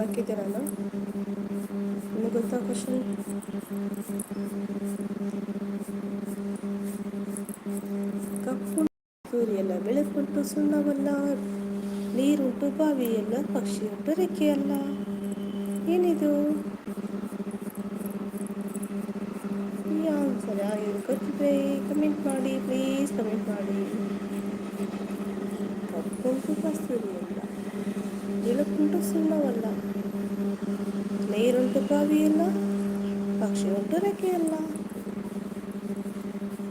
ಬೆಳಿಗ್ಗೆ ಪೋಸ್ಟರ್ ಹಾಕಿದ್ದೆ ನಾನು ನಿಮಗೆ ಗೊತ್ತಾ ಕ್ವಶನ್ ಕಪ್ಪು ಸೂರ್ಯಲ್ಲ ಬೆಳಕುಂಟು ಸುಣ್ಣವಲ್ಲ ನೀರುಂಟು ಬಾವಿಯಲ್ಲ ಪಕ್ಷಿಯುಂಟು ರೆಕ್ಕೆಯಲ್ಲ ಏನಿದು ಈ ಆನ್ಸರ್ ಯಾರು ಗೊತ್ತಿದ್ರೆ ಕಮೆಂಟ್ ಮಾಡಿ ಪ್ಲೀಸ್ ಕಮೆಂಟ್ ಮಾಡಿ ಕಪ್ಪುಂಟು ಕಸ್ತೂರಿಯಲ್ಲ ಬೆಳಕುಂಟು ಸುಣ್ಣವಲ್ಲ ನೀರುಂಟು ಪಕ್ಷಿ ಉಂಟು ರೆಕ್ಕೆಯಲ್ಲ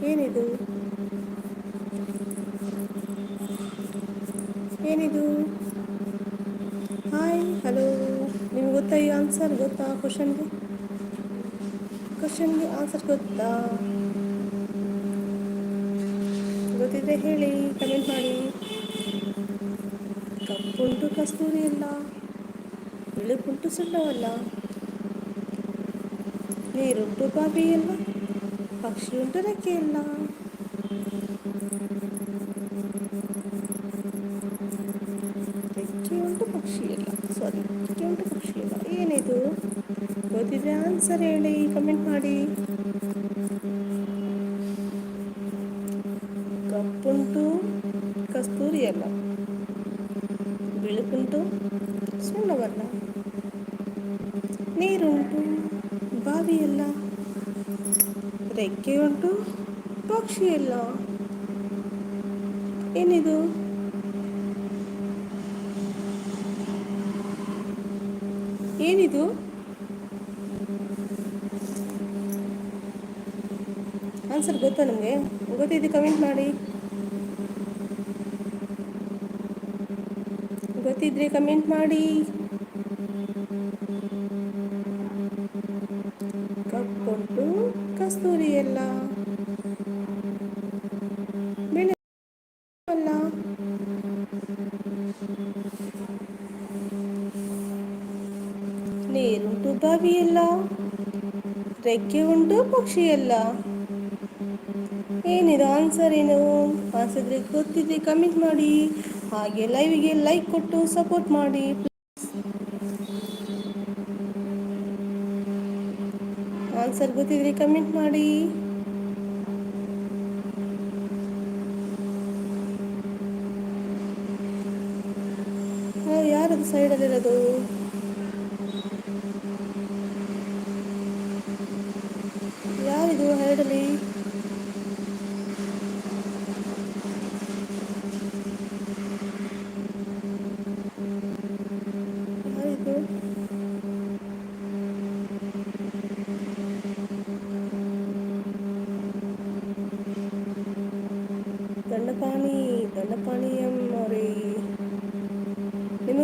ಏನಿದು? ಏನಿದು? ಹಾಯ್ ಹಲೋ ನಿಮ್ಗೆ ಗೊತ್ತಾ ಈ ಆನ್ಸರ್ ಗೊತ್ತಾ ಕ್ವಶನ್ಗೆ ಕ್ವಶನ್ಗೆ ಆನ್ಸರ್ ಗೊತ್ತಾ? ಗೊತ್ತಿದ್ರೆ ಹೇಳಿ ಕಮೆಂಟ್ ಮಾಡಿ. ಕಪ್ಪುಂಟು ಕಸ್ತೂರಿ ಅಲ್ಲ, ಬಿಳುಪುಂಟು ಸುಣ್ಣವಲ್ಲ. ನೀರುಂಟು ಬಾವಿ ಪಕ್ಷಿ ಉಂಟು ರೆಕ್ಕೆ ಅಲ್ಲ ರೆಕ್ಕೆ ಉಂಟು ಪಕ್ಷಿ ಅಲ್ಲ ಸಾರಿ ರೆಕ್ಕೆ ಉಂಟು ಪಕ್ಷಿ ಏನಿದು? ಗೊತ್ತಿದೆ ಆನ್ಸರ್ ಹೇಳಿ ಕಮೆಂಟ್ ಮಾಡಿ. ಕಪ್ಪುಂಟು ಕಸ್ತೂರಿ ಅಲ್ಲ ಬೆಳಕುಂಟು ಸುಣ್ಣವಲ್ಲ. ನೀರುಂಟು. ಬಾವಿಯಲ್ಲ. ರೆಕ್ಕೆ ಉಂಟು, ಪಕ್ಷಿ ಇಲ್ಲ ಏನಿದು? ಏನಿದು? ಆನ್ಸರ್ ಗೊತ್ತಾ ನಮಗೆ? ಗೊತ್ತಿದ್ದು ಕಮೆಂಟ್ ಮಾಡಿ. ಗೊತ್ತಿದ್ರೆ ಕಮೆಂಟ್ ಮಾಡಿ. ರೆಕ್ಕೆ ಉಂಟು ಪಕ್ಷಿಯಲ್ಲ ಏನಿದು ಆನ್ಸರ್ ಏನು? ಆನ್ಸರ್ ಗೊತ್ತಿದ್ರೆ ಕಮೆಂಟ್ ಮಾಡಿ. ಹಾಗೆ ಲೈವಿಗೆ ಲೈಕ್ ಕೊಟ್ಟು ಸಪೋರ್ಟ್ ಮಾಡಿ ಆನ್ಸರ್ ಗೊತ್ತಿದ್ರೆ ಕಮೆಂಟ್ ಮಾಡಿ. ಯಾರದು ಸೈಡಲ್ಲಿರೋದು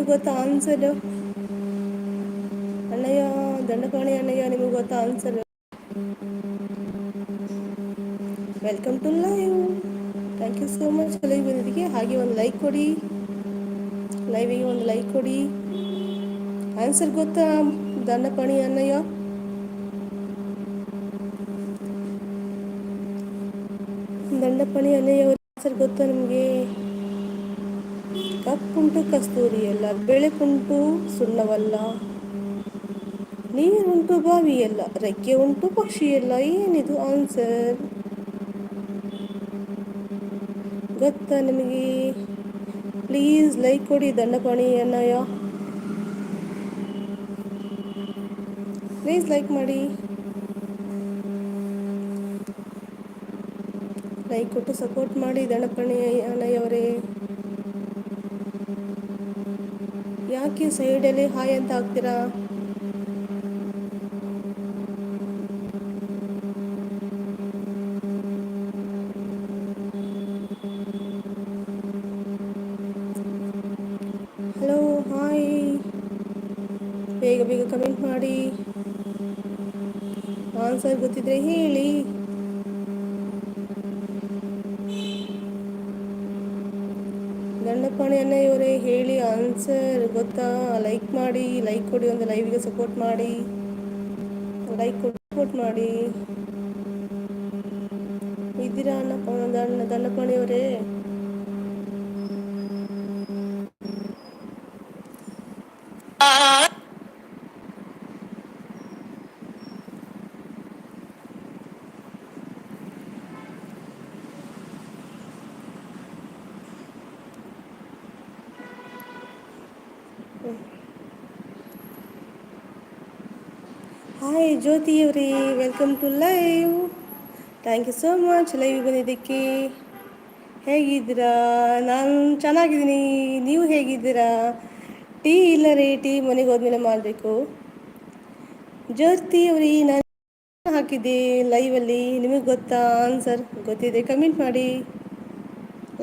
ಗೊತ್ತಾ ಆನ್ಸರ್ ಅಣ್ಣಯ್ಯ ದಂಡಪಾಣಿ ಅಣ್ಣಯ್ಯ ನಿಮಗೆ ಗೊತ್ತಾ answer welcome to live thank you so much live ಬಂದಿದ್ದಕ್ಕೆ ಹಾಗೆ ಒಂದು ಲೈಕ್ ಕೊಡಿ. ಲೈವಿಗೆ ಒಂದು ಲೈಕ್ ಕೊಡಿ. ಆನ್ಸರ್ ಗೊತ್ತಾ ದಂಡಪಾಣಿ ಅಣ್ಣಯ್ಯ? ದಂಡಪಾಣಿ ಅಣ್ಣಯ್ಯ ಆನ್ಸರ್ ಗೊತ್ತಾ ನಿಮಗೆ? ಕಸ್ತೂರಿ ಅಲ್ಲ ಬೆಳಕುಂಟು ಸುಣ್ಣವಲ್ಲ. ನೀರುಂಟು ಬಾವಿಯಲ್ಲ ರೆಕ್ಕೆ ಉಂಟು ಪಕ್ಷಿಯಲ್ಲ ಏನಿದು ಆನ್ಸರ್ ಗೊತ್ತಾ ನಿಮಗೆ? ಪ್ಲೀಸ್ ಲೈಕ್ ಕೊಡಿ ದಂಡಪಾಣಿ ಅಣ್ಣಯ್ಯ. ಪ್ಲೀಸ್ ಲೈಕ್ ಮಾಡಿ. ಲೈಕ್ ಕೊಟ್ಟು ಸಪೋರ್ಟ್ ಮಾಡಿ ದಂಡಪಾಣಿ ಅಣ್ಣಯ್ಯವರೇ. ಯಾಕೆ ಸೈಡಲ್ಲಿ ಹಾಯ್ ಅಂತ ಹಾಕ್ತೀರಾ? Hello hi. ಬೇಗ ಬೇಗ ಕಮೆಂಟ್ ಮಾಡಿ. ಆನ್ಸರ್ ಗೊತ್ತಿದ್ರೆ ಹೇಳಿ. ಗೊತ್ತಾ ಲೈಕ್ ಮಾಡಿ ಲೈಕ್ ಕೊಡಿ ಒಂದು ಲೈವ್ಗೆ ಸಪೋರ್ಟ್ ಮಾಡಿ. ಲೈಕ್ ಕೊಡಿ ಸಪೋರ್ಟ್ ಮಾಡಿ. ಇದ್ದೀರಾ ಅಣ್ಣ ದಣ್ಣ hi ಜ್ಯೋತಿಯವರೇ welcome to live thank you so much live ಬಂದಿದ್ದಕ್ಕೆ. ಹೇಗಿದ್ದೀರಾ? ನಾನು ಚೆನ್ನಾಗಿದ್ದೀನಿ. ನೀವು ಹೇಗಿದ್ದೀರಾ? ಟೀ ಇಲ್ಲ ರೀ ಟೀ ಮನೆಗೆ ಹೋದ್ಮೇಲೆ ಮಾಡಬೇಕು. ಜ್ಯೋತಿ ಅವ್ರಿ, ನಾನು ಹಾಕಿದ್ದೆ ಲೈವಲ್ಲಿ ನಿಮಗೆ ಗೊತ್ತಾ? ಆನ್ಸರ್ ಗೊತ್ತಿದೆ ಕಮೆಂಟ್ ಮಾಡಿ.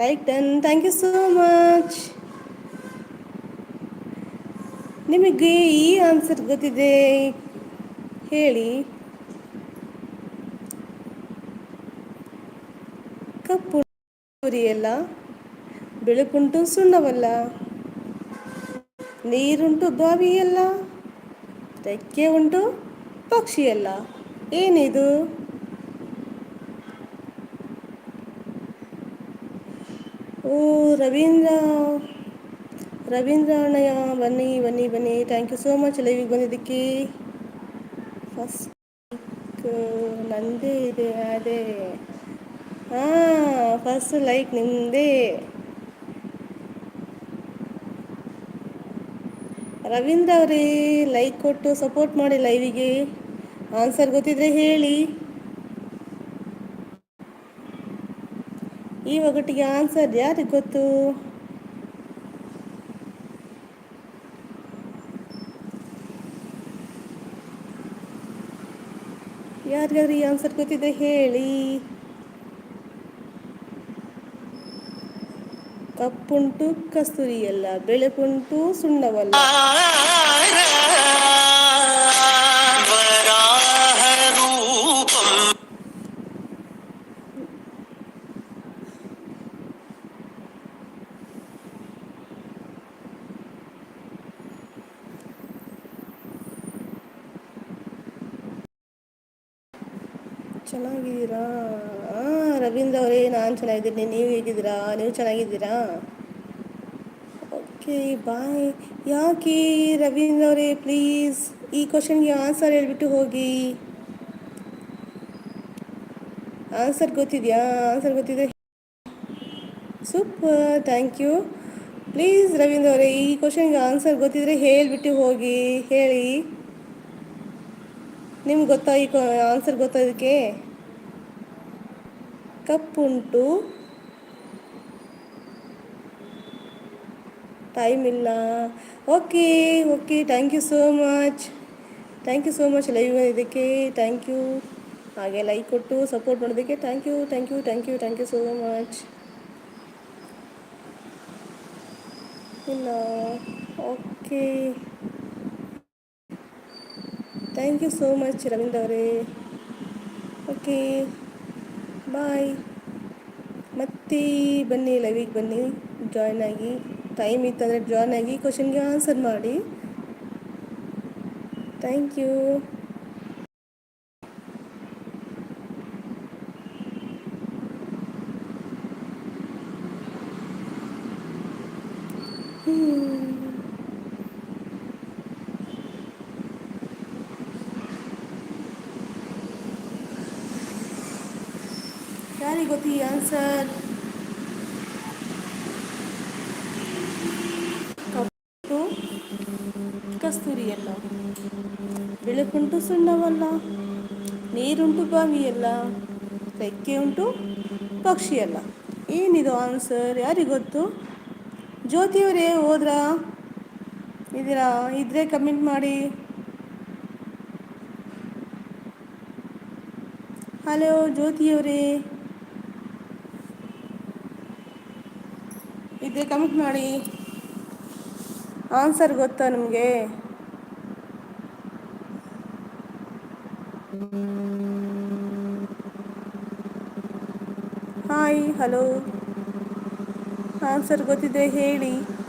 Like done thank you so much ನಿಮಗೆ ಈ ಆನ್ಸರ್ ಗೊತ್ತಿದೆ. ಹೇಳಿ. ಕಪ್ಪು ಎಲ್ಲ ಬೆಳಕುಂಟು ಸುಣ್ಣವಲ್ಲ, ನೀರುಂಟು ಬಾವಿಯಲ್ಲ, ರೆಕ್ಕೆ ಉಂಟು ಪಕ್ಷಿಯಲ್ಲ, ಏನಿದು? ಓ ರವೀಂದ್ರ ರವೀಂದ್ರ ಅಣ್ಣಯ್ಯ ಬನ್ನಿ ಬನ್ನಿ ಬನ್ನಿ ಥ್ಯಾಂಕ್ ಯು ಸೋ ಮಚ್ ಲೈವಿಗೆ ಬಂದಿದ್ದಕ್ಕೆ. ಫಸ್ಟ್ ನಂದೇ ಇದೆ, ಅದೇ. ಫಸ್ಟ್ ಲೈಕ್ ನಿಮ್ಮದೇ ರವೀಂದ್ರ ಅವರೇ ಲೈಕ್ ಕೊಟ್ಟು ಸಪೋರ್ಟ್ ಮಾಡಿ ಲೈವಿಗೆ ಆನ್ಸರ್ ಗೊತ್ತಿದ್ರೆ ಹೇಳಿ. ಈ ಒಗಟಿಗೆ ಆನ್ಸರ್ ಯಾರಿಗೆ ಗೊತ್ತು? ಯಾರಿಗಾದ್ರೂ ಈ ಆನ್ಸರ್ ಗೊತ್ತಿದ್ರೆ ಹೇಳಿ. ಕಪ್ಪುಂಟು ಕಸ್ತೂರಿ ಅಲ್ಲ ಬೆಳಕುಂಟು ಸುಣ್ಣವಲ್ಲ ಚೆನ್ನಾಗಿದ್ದೀರಾ ಹಾಂ ರವೀಂದ್ರ ಅವರೇ ನೀವು ಹೇಗಿದ್ದೀರಾ? ನೀವು ಚೆನ್ನಾಗಿದ್ದೀರಾ? ಓಕೆ ಬಾಯ್ ಯಾಕೆ ರವೀಂದ್ರ ಅವರೇ ಪ್ಲೀಸ್ ಈ ಕ್ವಶನ್ಗೆ ಆನ್ಸರ್ ಹೇಳಿಬಿಟ್ಟು ಹೋಗಿ. ಆನ್ಸರ್ ಗೊತ್ತಿದೆಯಾ? ಆನ್ಸರ್ ಗೊತ್ತಿದೆ. Super thank you please Ravindra ಅವರೇ, ಈ ಕ್ವಶನ್ಗೆ ಆನ್ಸರ್ ಗೊತ್ತಿದ್ರೆ ಹೇಳಿಬಿಟ್ಟು ಹೋಗಿ. ಹೇಳಿ. ನಿಮ್ಗೆ ಗೊತ್ತಾ ಈ ಆನ್ಸರ್ ಗೊತ್ತಾ ಇದಕ್ಕೆ? ಕಪ್ಪುಂಟು. ಟೈಮ್ ಇಲ್ಲ. Okay okay thank you so much thank you so much live ಇದಕ್ಕೆ. ಥ್ಯಾಂಕ್ ಯು ಹಾಗೆ ಲೈಕ್ ಕೊಟ್ಟು ಸಪೋರ್ಟ್ ಮಾಡೋದಕ್ಕೆ thank you thank you thank you thank you so much ಇಲ್ಲ. Okay thank you so much Ravindra ಅವರೇ. Okay ಬಾಯ್ ಮತ್ತೆ ಬನ್ನಿ ಲೈವಿಗೆ ಬನ್ನಿ. Join ಆಗಿ. ಟೈಮ್ ಇತ್ತಂದರೆ ಜಾಯ್ನ್ ಆಗಿ ಕ್ವಶನ್ಗೆ ಆನ್ಸರ್ ಮಾಡಿ. ಥ್ಯಾಂಕ್ ಯು ಯಾರಿಗೆ ಗೊತ್ತಿ ಆನ್ಸರ್ ಕಪ್ಪು ಕಸ್ತೂರಿ ಅಲ್ಲ ಬೆಳಕುಂಟು ಸುಣ್ಣವಲ್ಲ ನೀರುಂಟು ಬಾವಿಯಲ್ಲ ರೆಕ್ಕೆ ಉಂಟು ಪಕ್ಷಿಯಲ್ಲ ಏನಿದು ಆನ್ಸರ್ ಯಾರಿಗೆ ಗೊತ್ತು? ಜ್ಯೋತಿಯವರೇ ಹೋದ್ರಾ? ಇದೀರಾ ಇದ್ರೆ ಕಮೆಂಟ್ ಮಾಡಿ. ಹಲೋ ಜ್ಯೋತಿಯವರೇ. ಇದ್ರೆ ಕಮೆಂಟ್ ಮಾಡಿ. ಆನ್ಸರ್ ಗೊತ್ತಾ ನಿಮಗೆ? ಹಲೋ. ಆನ್ಸರ್ ಗೊತ್ತಿದೆ ಹೇಳಿ.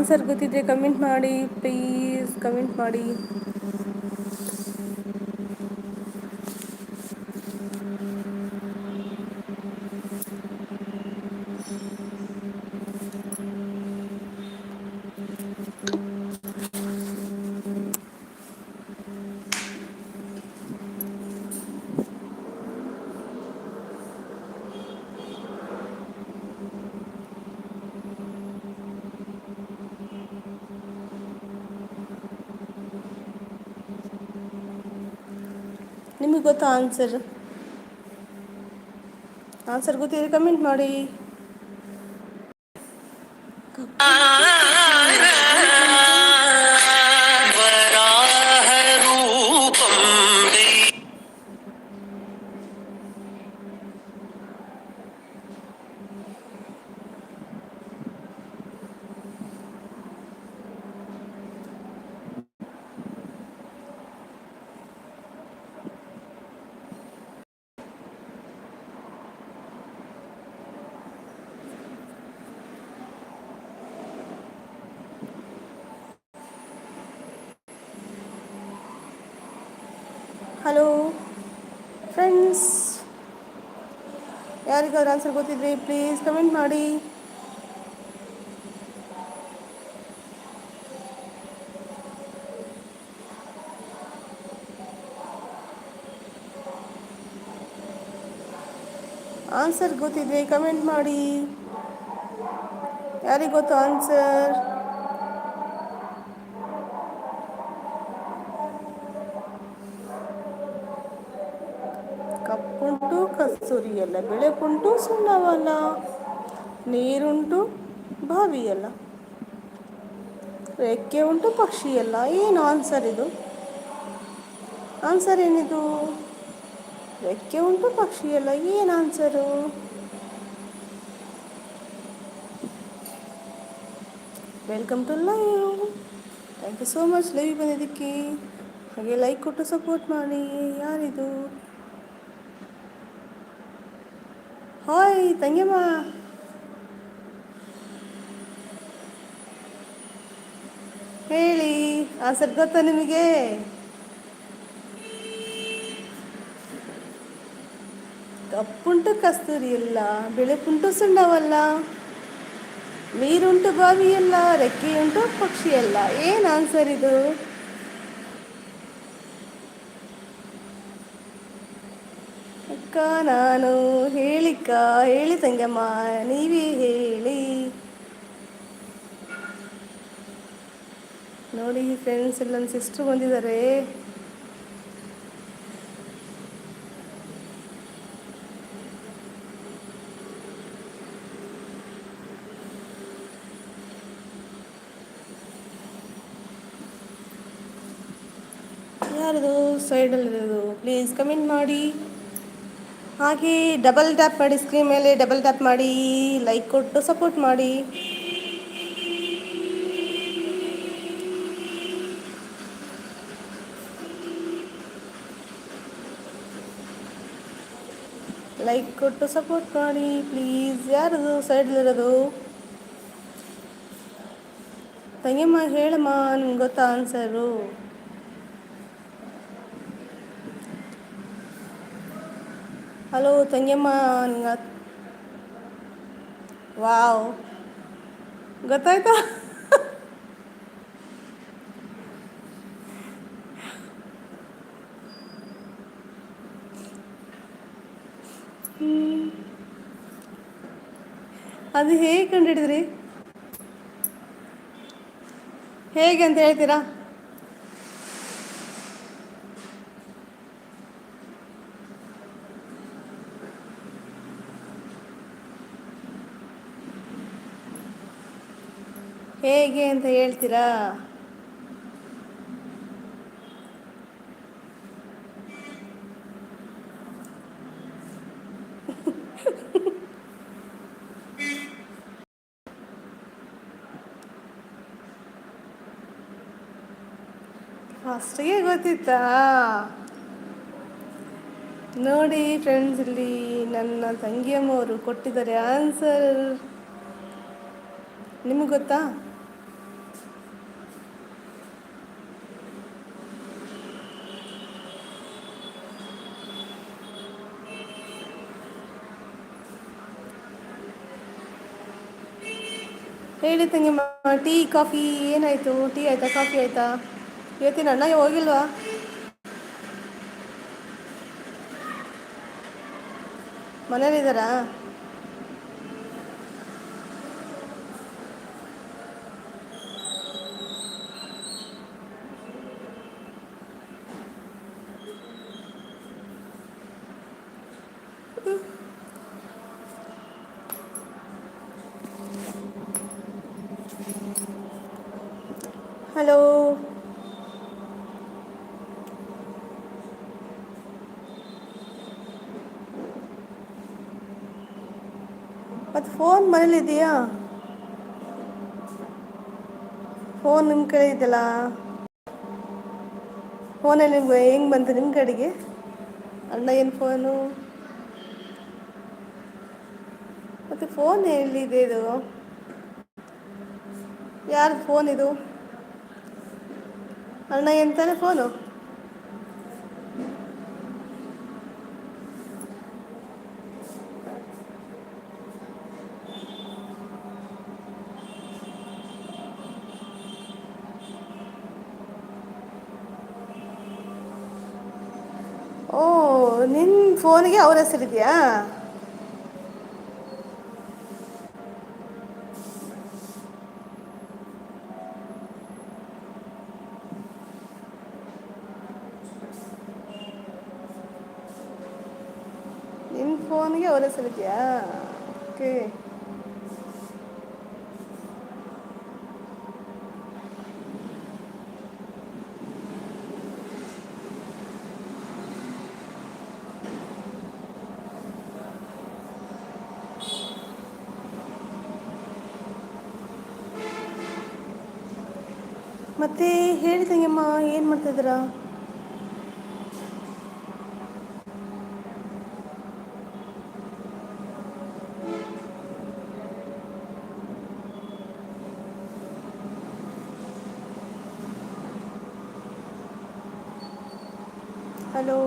ಆನ್ಸರ್ ಗೊತ್ತಿದ್ರೆ ಕಮೆಂಟ್ ಮಾಡಿ ಪ್ಲೀಸ್ ಕಮೆಂಟ್ ಮಾಡಿ. ನಿಮಗೆ ಗೊತ್ತಾ ಆನ್ಸರ್ ಆನ್ಸರ್ ಗೊತ್ತಿದ್ರೆ ಕಮೆಂಟ್ ಮಾಡಿ. ಹಲೋ ಫ್ರೆಂಡ್ಸ್ ಯಾರಿಗಾದ್ರು ಆನ್ಸರ್ ಗೊತ್ತಿದ್ರೆ ಪ್ಲೀಸ್ ಕಮೆಂಟ್ ಮಾಡಿ. ಆನ್ಸರ್ ಗೊತ್ತಿದ್ರೆ ಕಮೆಂಟ್ ಮಾಡಿ. ಯಾರಿಗೆ ಗೊತ್ತು ಆನ್ಸರ್ ಕಪ್ಪುಂಟು ಕಸ್ತೂರಿಯಲ್ಲ ಬೆಳಕುಂಟು ಸುಣ್ಣವಲ್ಲ, ನೀರುಂಟು ಬಾವಿಯಲ್ಲ. ರೆಕ್ಕೆ ಉಂಟು ಪಕ್ಷಿಯಲ್ಲ, ಏನು ಆನ್ಸರ್ ಇದು? ಆನ್ಸರ್ ಏನಿದು? ರೆಕ್ಕೆ ಉಂಟು ಪಕ್ಷಿಯಲ್ಲ, ಏನು answer welcome to live thank you so much live ಬಂದಿದ್ದಕ್ಕೆ. ಹಾಗೆ ಲೈಕ್ ಕೊಟ್ಟು ಸಪೋರ್ಟ್ ಮಾಡಿ, ಯಾರಿದು? ಹಾಯ್ ತಂಗಿಯಮ್ಮ ಹೇಳಿ ಆನ್ಸರ್ ಗೊತ್ತಾ ನಿಮಗೆ ಕಪ್ಪುಂಟು ಕಸ್ತೂರಿ ಇಲ್ಲ ಬೆಳಕುಂಟು ಸುಣ್ಣವಲ್ಲ ನೀರುಂಟು ಬಾವಿಯಲ್ಲ ರೆಕ್ಕೆಯುಂಟು ಪಕ್ಷಿಯಲ್ಲ ಏನು ಆನ್ಸರ್ ಇದು ನಾನು ಹೇಳಿಕ ಹೇಳಿ ತಂಗಮ್ಮ, ನೀವೇ ಹೇಳಿ. ನೋಡಿ ಫ್ರೆಂಡ್ಸ್ ಇಲ್ಲ ನನ್ನ ಸಿಸ್ಟ್ರು ಬಂದಿದ್ದಾರೆ ಯಾರದು ಸೈಡಲ್ಲಿರೋದು ಪ್ಲೀಸ್ ಕಮೆಂಟ್ ಮಾಡಿ. ಹಾಗೆ ಡಬಲ್ ಟ್ಯಾಪ್ ಮಾಡಿ ಸ್ಕ್ರೀನ್ ಮೇಲೆ ಡಬಲ್ ಟ್ಯಾಪ್ ಮಾಡಿ ಲೈಕ್ ಕೊಟ್ಟು ಸಪೋರ್ಟ್ ಮಾಡಿ. ಲೈಕ್ ಕೊಟ್ಟು ಸಪೋರ್ಟ್ ಮಾಡಿ ಪ್ಲೀಸ್ ಯಾರದು ಸೈಡ್ಲಿರೋದು ತಂಗಿಮ್ಮ ಹೇಳಮ್ಮ, ನಿಮ್ಗೆ ಗೊತ್ತಾ ಆನ್ಸರು ಹಲೋ ತಂಗಿಯಮ್ಮ ವಾವ್ ಗೊತ್ತಾಯ್ತಾ. ಅದು ಹೇಗೆ ಕಂಡು ಹಿಡಿದ್ರಿ ಹೇಗೆ ಅಂತ ಹೇಳ್ತೀರಾ ಹೇಗೆ ಅಂತ ಹೇಳ್ತೀರಾ? ಫಸ್ಟಿಗೆ ಗೊತ್ತಿತ್ತಾ? ನೋಡಿ ಫ್ರೆಂಡ್ಸ್ ಇಲ್ಲಿ ನನ್ನ ತಂಗಿಯಮ್ಮವರು ಕೊಟ್ಟಿದ್ದಾರೆ ಆನ್ಸರ್ ನಿಮಗೆ ಗೊತ್ತಾ? ಹೇಳಿ ತಂಗಿಮ್ಮ ಟೀ ಕಾಫಿ ಏನಾಯ್ತು? ಟೀ ಆಯ್ತಾ ಕಾಫಿ ಆಯ್ತಾ? ಇವತ್ತಿನ ಅಣ್ಣ ಹೋಗಿಲ್ವಾ? ಮನೇಲಿದ್ದಾರಾ? ಹಲೋ. ಮತ್ತು ಫೋನ್ ಮನೇಲಿದೆಯಾ ಫೋನ್ ನಿಮ್ಮ ಕಡೆ ಇದೆಯಲ್ಲ? ಫೋನಲ್ಲಿ ನಿಮ್ಗೆ ಹೆಂಗೆ ಬಂತು ನಿಮ್ಮ ಕಡೆಗೆ? ಅಣ್ಣ ಏನು ಫೋನು? ಮತ್ತು ಫೋನ್ ಎಲ್ಲಿದೆ ಇದು? ಯಾರ್ದು ಫೋನ್ ಇದು? ಅಣ್ಣ ಎಂತಾನೆ ಫೋನು ಓ ನಿನ್ನ ಫೋನ್ಗೆ ಅವ್ರ ಹೆಸರಿದೆಯಾ ನಿನ್ನ ಫೋನ್ಗೆ ಅವ್ರ ಹೆಸರಿದೆಯಾ ಓಕೆ ಮತ್ತೆ ಹೇಳಿ ತಂಗಿಯಮ್ಮ ಏನು ಮಾಡ್ತಿದ್ದೀರಾ ಹಲೋ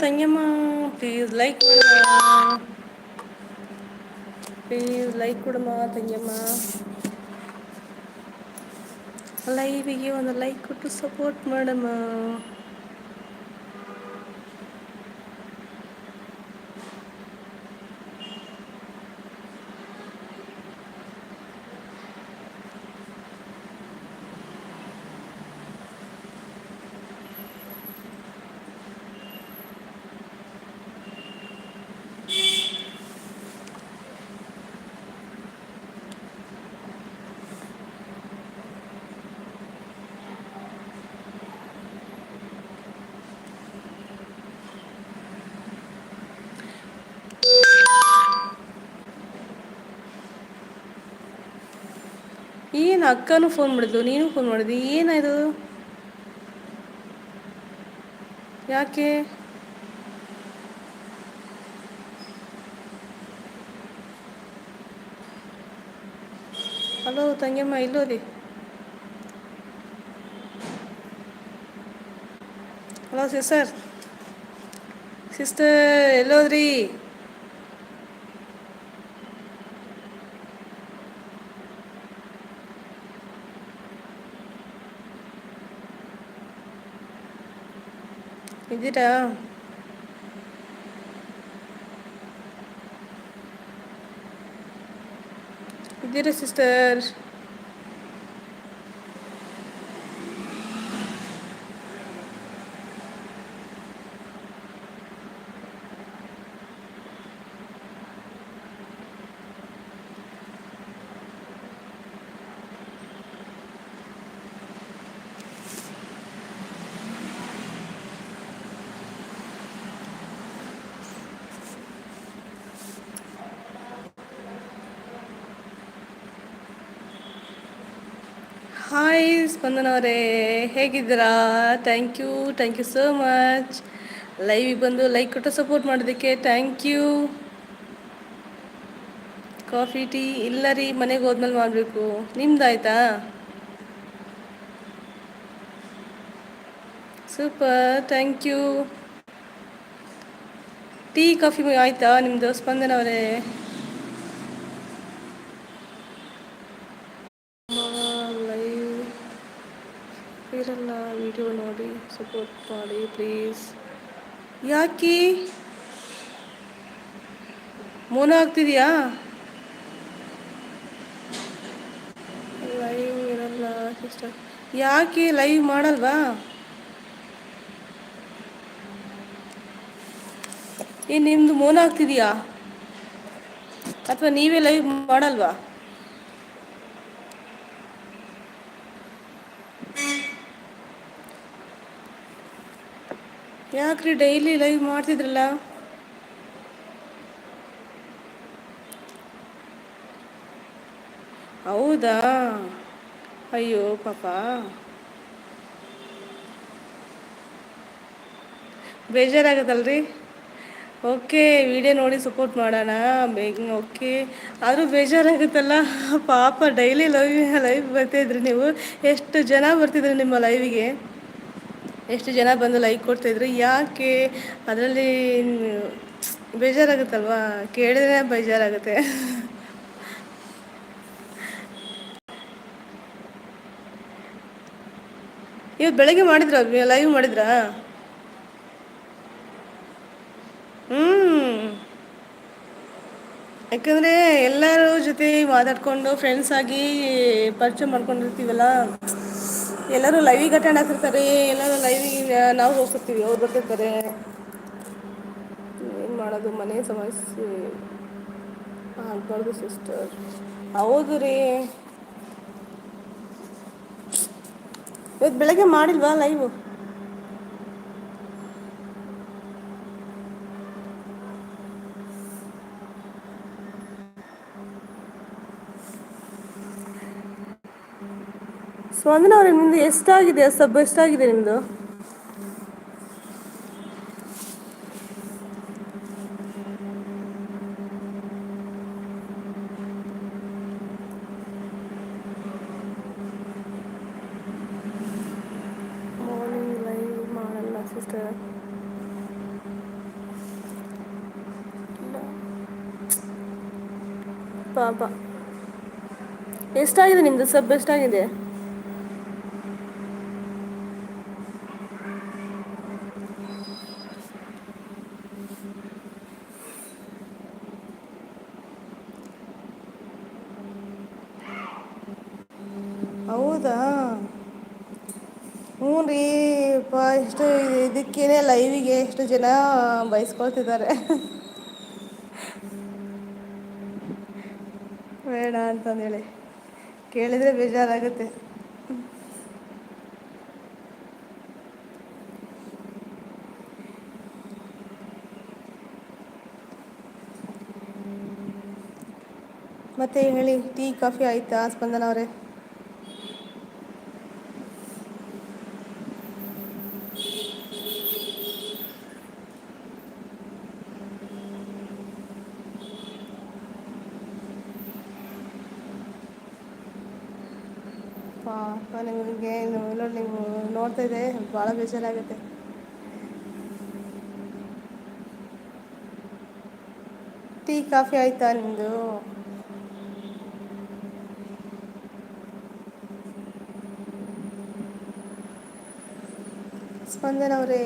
ತಂಗಿಯಮ್ಮ ಪ್ಲೀಸ್ ಲೈಕ್ ಪ್ಲೀಸ್ ಲೈಕ್ ಕೊಡಮ್ಮ ತಂಗಿಯಮ್ಮ ಲೈವಿಗೆ ಒಂದು ಲೈಕ್ ಕೊಟ್ಟು ಸಪೋರ್ಟ್ ಮಾಡಮ್ಮ. ಏನು ಅಕ್ಕನೂ ಫೋನ್ ಮಾಡಿದ್ಲು, ನೀನು ಫೋನ್ ಮಾಡಿದ್ವಿ ಏನಾಯ್ತು? ಯಾಕೆ? ಹಲೋ ತಂಗಿಯಮ್ಮ ಇಲ್ಲೋರಿ ಹಲೋ ಸಿಸ್ಟರ್ ಸಿಸ್ಟರ್ ಎಲ್ಲೋದ್ರಿ ಇದ್ದೀರಾ ಇದ್ದೀರಾ ಸಿಸ್ಟರ್ ಹಾಯ್ ಸ್ಪಂದನ ಅವರೇ ಹೇಗಿದ್ದೀರಾ thank you thank you so much ಲೈವಿಗೆ ಬಂದು ಲೈಕ್ ಕೊಟ್ಟು ಸಪೋರ್ಟ್ ಮಾಡೋದಕ್ಕೆ ಥ್ಯಾಂಕ್ ಯು ಕಾಫಿ ಟೀ ಇಲ್ಲ ರೀ, ಮನೆಗೆ ಹೋದ್ಮೇಲೆ ಮಾಡಬೇಕು. ನಿಮ್ದಾಯ್ತಾ? Super thank you tea coffee ಆಯ್ತಾ ನಿಮ್ಮದು ಸ್ಪಂದನ ಅವರೇ ಲೈವ್ ಇರಲ್ಲ ವಿಡಿಯೋ ನೋಡಿ ಸಪೋರ್ಟ್ ಮಾಡಿ ಪ್ಲೀಸ್ ಯಾಕೆ? ಮೋನ ಆಗ್ತಿದೆಯಾ? ಲೈವ್ ಇರಲ್ಲ ಸಿಸ್ಟರ್ ಯಾಕೆ ಲೈವ್ ಮಾಡಲ್ವಾ? ಏನು ನಿಮ್ಮದು ಮೋನ ಆಗ್ತಿದೆಯಾ? ಅಥವಾ ನೀವೇ ಲೈವ್ ಮಾಡಲ್ವಾ? ಯಾಕ್ರಿ ಡೈಲಿ ಲೈವ್ ಮಾಡ್ತಿದ್ರಲ್ಲ? ಹೌದಾ? ಅಯ್ಯೋ, ಪಾಪ. ಬೇಜಾರಾಗತ್ತಲ್ರಿ? ಓಕೆ ವಿಡಿಯೋ ನೋಡಿ ಸಪೋರ್ಟ್ ಮಾಡೋಣ. ಬೇಗ ಓಕೆ ಆದರೂ ಬೇಜಾರಾಗುತ್ತಲ್ಲ? ಪಾಪ ಡೈಲಿ ಲೈವ್ ಲೈವ್ ಬರ್ತಾಯಿದ್ರಿ ನೀವು. ಎಷ್ಟು ಜನ ಬರ್ತಿದ್ರಿ ನಿಮ್ಮ ಲೈವಿಗೆ ಎಷ್ಟು ಜನ ಬಂದು ಲೈಕ್ ಕೊಡ್ತಾಯಿದ್ರು ಯಾಕೆ? ಅದರಲ್ಲಿ ಬೇಜಾರಾಗುತ್ತಲ್ವಾ? ಕೇಳಿದ್ರೆ ಬೇಜಾರಾಗುತ್ತೆ. ಇವತ್ತು ಬೆಳಗ್ಗೆ ಮಾಡಿದ್ರ? ಲೈವ್ ಮಾಡಿದ್ರಾ? ಹ್ಮ್. ಯಾಕಂದ್ರೆ ಎಲ್ಲರ ಜೊತೆ ಮಾತಾಡ್ಕೊಂಡು ಫ್ರೆಂಡ್ಸ್ ಆಗಿ ಪರಿಚಯ ಮಾಡ್ಕೊಂಡಿರ್ತೀವಲ್ಲ? ಎಲ್ಲರೂ ಲೈವಿಗೆ ಅಟೆಂಡ್ ಆಗ್ತಿರ್ತಾರೆ ಎಲ್ಲರೂ ಲೈವಿಗೆ ನಾವು ಹೋಗ್ತಿರ್ತೀವಿ, ಅವ್ರು ಬರ್ತಿರ್ತಾರೆ. ಏನು ಮಾಡೋದು, ಮನೆ ಸಮಸ್ಯೆ. ಆಗ್ಬಾರ್ದು ಸಿಸ್ಟರ್ ಹೌದು ರೀ. ಇವತ್ತು ಬೆಳಗ್ಗೆ ಮಾಡಿಲ್ವಾ ಲೈವು ಸ್ಪಂದನ ಅವ್ರಿಗೆ ನಿಮ್ದು ಎಷ್ಟಾಗಿದೆ? ಸಬ್ ಎಷ್ಟಾಗಿದೆ ನಿಮ್ಮದು ಪಾಪ. ಎಷ್ಟಾಗಿದೆ ನಿಮ್ಮದು ಸಬ್ ಎಷ್ಟಾಗಿದೆ ಹೌದಾ ಹ್ಞೂ ರೀ ಎಷ್ಟು ಇದಕ್ಕೇನೆ ಲೈವಿಗೆ ಎಷ್ಟು ಜನ ಬಯಸ್ಕೊಳ್ತಿದ್ದಾರೆ ಬೇಡ ಅಂತಂದೇಳಿ. ಕೇಳಿದರೆ ಬೇಜಾರಾಗುತ್ತೆ. ಮತ್ತೆ ಹೇಳಿ, ಟೀ, ಕಾಫಿ ಆಯ್ತಾ, ಸ್ಪಂದನ ಅವರೇ ಪಾಪ ನಿಮಗೆ ನೀವು ನೀವು ನೋಡ್ತಾ ಇದೆ ಭಾಳ ಬೇಜಾರಾಗುತ್ತೆ. ಟೀ ಕಾಫಿ ಆಯ್ತಾ ನಿಮ್ಮದು ಸ್ಪಂದನ ಅವರೇ.